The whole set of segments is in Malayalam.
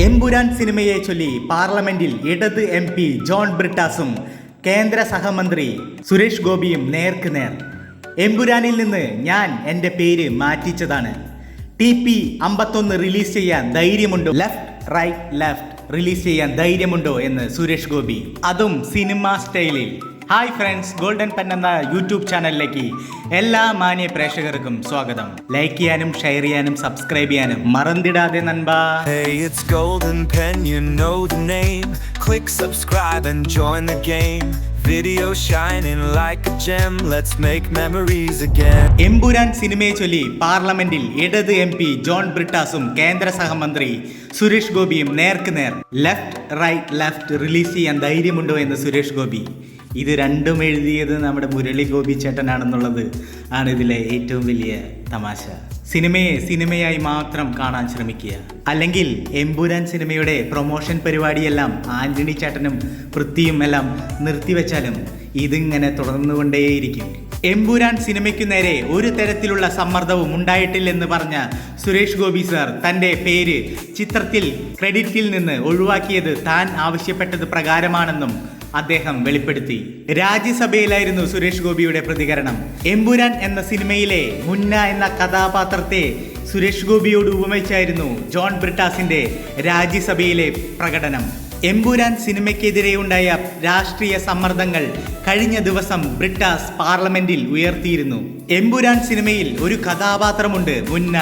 എമ്പുരാൻ സിനിമയെ ചൊല്ലി പാർലമെന്റിൽ ഇടത് എം പി ജോൺ ബ്രിട്ടാസും കേന്ദ്ര സഹമന്ത്രി സുരേഷ് ഗോപിയും നേർക്ക് നേർ. എംപുരാനിൽ നിന്ന് ഞാൻ എന്റെ പേര് മാറ്റിച്ചതാണ്. ടി പി അമ്പത്തൊന്ന് റിലീസ് ചെയ്യാൻ ധൈര്യമുണ്ടോ? ലെഫ്റ്റ് റൈറ്റ് ലെഫ്റ്റ് റിലീസ് ചെയ്യാൻ ധൈര്യമുണ്ടോ എന്ന് സുരേഷ് ഗോപി. അതും സിനിമ സ്റ്റൈലിൽ. ഹായ് ഫ്രണ്ട്സ് ഗോൾഡൻ പെൻ എന്ന യൂട്യൂബ് ചാനലിലേക്ക് എല്ലാ മാന്യ പ്രേക്ഷകർക്കും സ്വാഗതം ലൈക്ക് ചെയ്യാനും ഷെയർ ചെയ്യാനും സബ്സ്ക്രൈബ് ചെയ്യാനും മറന്നിടാതെ നൻപാ Hey, it's Golden Pen, you know the name. Click subscribe and join the game. Video shining like a gem, let's make memories again. Empuraan സിനിമയെ ചൊല്ലി പാർലമെന്റിൽ ഇടത് എം പി ജോൺ ബ്രിട്ടാസും കേന്ദ്ര സഹമന്ത്രി സുരേഷ് ഗോപിയും നേർക്ക് നേർ. ലെഫ്റ്റ് റൈറ്റ് ലെഫ്റ്റ് റിലീസ് ചെയ്യാൻ ധൈര്യമുണ്ടോ എന്ന് സുരേഷ് ഗോപി? ഇത് രണ്ടും എഴുതിയത് നമ്മുടെ മുരളി ഗോപി ചേട്ടനാണെന്നുള്ളത് ആണ് ഇതിലെ ഏറ്റവും വലിയ തമാശ. സിനിമയെ സിനിമയായി മാത്രം കാണാൻ ശ്രമിക്കുക. അല്ലെങ്കിൽ എമ്പുരാൻ സിനിമയുടെ പ്രൊമോഷൻ പരിപാടിയെല്ലാം ആന്റണി ചേട്ടനും പൃഥ്വിയും എല്ലാം നിർത്തിവെച്ചാലും ഇതിങ്ങനെ തുടർന്നുകൊണ്ടേയിരിക്കും. എമ്പുരാൻ സിനിമയ്ക്കു നേരെ ഒരു തരത്തിലുള്ള സമ്മർദ്ദവും ഉണ്ടായിട്ടില്ലെന്ന് പറഞ്ഞ സുരേഷ് ഗോപി സർ തന്റെ പേര് ചിത്രത്തിൽ ക്രെഡിറ്റിൽ നിന്ന് ഒഴിവാക്കിയത് താൻ ആവശ്യപ്പെട്ടത് പ്രകാരമാണെന്നും അദ്ദേഹം വെളിപ്പെടുത്തി. രാജ്യസഭയിലായിരുന്നു സുരേഷ് ഗോപിയുടെ പ്രതികരണം. എമ്പുരാൻ എന്ന സിനിമയിലെ മുന്ന എന്ന കഥാപാത്രത്തെ സുരേഷ് ഗോപിയോട് ഉപമിച്ചായിരുന്നു ജോൺ ബ്രിട്ടാസിന്റെ രാജ്യസഭയിലെ പ്രകടനം. എമ്പുരാൻ സിനിമയ്ക്കെതിരെ ഉണ്ടായ രാഷ്ട്രീയ സമ്മർദ്ദങ്ങൾ കഴിഞ്ഞ ദിവസം ബ്രിട്ടാസ് പാർലമെന്റിൽ ഉയർത്തിയിരുന്നു. എമ്പുരാൻ സിനിമയിൽ ഒരു കഥാപാത്രമുണ്ട് മുന്ന.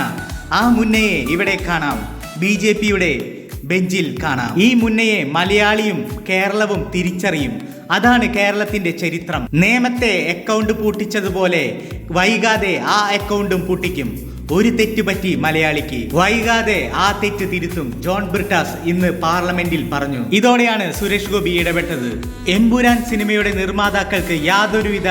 ആ മുന്നയെ ഇവിടെ കാണാം. ബി ജെ പിയുടെ ബെഞ്ചിൽ കാണാം. ഈ മുന്നയെ മലയാളിയും കേരളവും തിരിച്ചറിയും. അതാണ് കേരളത്തിന്റെ ചരിത്രം. നേമത്തെ അക്കൗണ്ട് പൂട്ടിച്ചതുപോലെ വൈകാതെ ആ അക്കൗണ്ടും പൂട്ടിക്കും. ഒരു തെറ്റ് പറ്റി മലയാളിക്ക്. വൈകാതെ ആ തെറ്റ് തിരുത്തും. ജോൺ ബ്രിട്ടാസ് ഇന്ന് പാർലമെന്റിൽ പറഞ്ഞു. ഇതോടെയാണ് സുരേഷ് ഗോപി ഇടപെട്ടത്. എമ്പുരാൻ സിനിമയുടെ നിർമ്മാതാക്കൾക്ക് യാതൊരുവിധ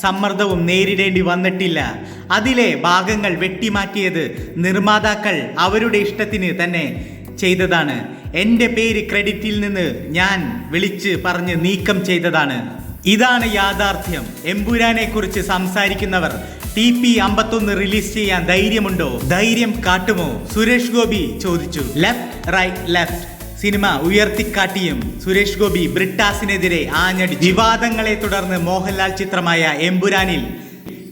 സമ്മർദ്ദവും നേരിടേണ്ടി വന്നിട്ടില്ല. അതിലെ ഭാഗങ്ങൾ വെട്ടിമാറ്റിയത് നിർമ്മാതാക്കൾ അവരുടെ ഇഷ്ടത്തിന് തന്നെ ചെയ്തതാണ്. എന്റെ പേര് ക്രെഡിറ്റിൽ നിന്ന് ഞാൻ വിളിച്ച് പറഞ്ഞ് നീക്കം ചെയ്തതാണ്. ഇതാണ് യാഥാർത്ഥ്യം. എമ്പുരാനെ കുറിച്ച് സംസാരിക്കുന്നവർ ടി പി അമ്പത്തൊന്ന് റിലീസ് ചെയ്യാൻ ധൈര്യമുണ്ടോ? ധൈര്യം കാട്ടുമോ? സുരേഷ് ഗോപി ചോദിച്ചു. Left right left. സിനിമ ഉയർത്തിക്കാട്ടിയും സുരേഷ് ഗോപി ബ്രിട്ടാസിനെതിരെ ആഞ്ഞടി വിവാദങ്ങളെ തുടർന്ന് മോഹൻലാൽ ചിത്രമായ എമ്പുരാനിൽ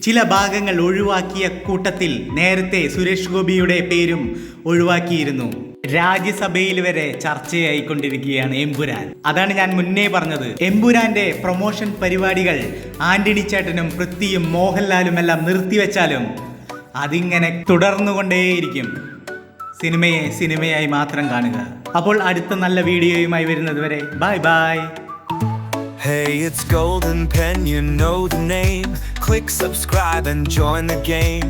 ചില ഭാഗങ്ങൾ ഒഴിവാക്കിയ കൂട്ടത്തിൽ നേരത്തെ സുരേഷ് ഗോപിയുടെ പേരും ഒഴിവാക്കിയിരുന്നു. രാജ്യസഭയിൽ വരെ ചർച്ചയായിക്കൊണ്ടിരിക്കുകയാണ് എംപുരാൻ. അതാണ് ഞാൻ മുന്നേ പറഞ്ഞത്. എംപുരാന്റെ പ്രൊമോഷൻ പരിപാടികൾ ആന്റണി ചേട്ടനും പൃഥ്വിയും മോഹൻലാലും എല്ലാം നിർത്തിവെച്ചാലും അതിങ്ങനെ തുടർന്നുകൊണ്ടേയിരിക്കും. സിനിമയെ സിനിമയായി മാത്രം കാണുക. അപ്പോൾ അടുത്ത നല്ല വീഡിയോയുമായി വരുന്നത് വരെ bye bye. Hey, it's Golden Pen, you know the name. Click subscribe and join the game.